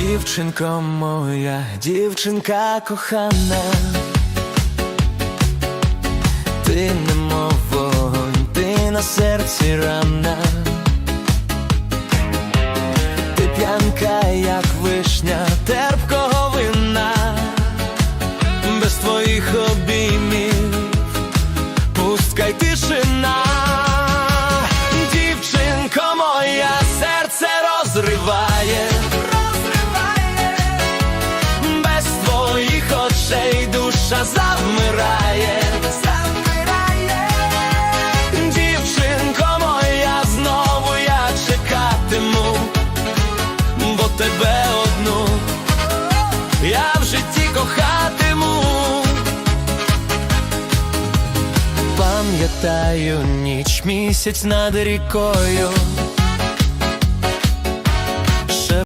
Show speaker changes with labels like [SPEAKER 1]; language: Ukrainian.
[SPEAKER 1] Дівчинко моя, дівчинка кохана, ти немов вогонь, ти на серці рана, ти п'янка, як вишня, терпкого вина, без твоїх обіймів, пустка й тишина. Дівчинко моя, серце розриває. Пам'ятаю ніч місяць над рікою,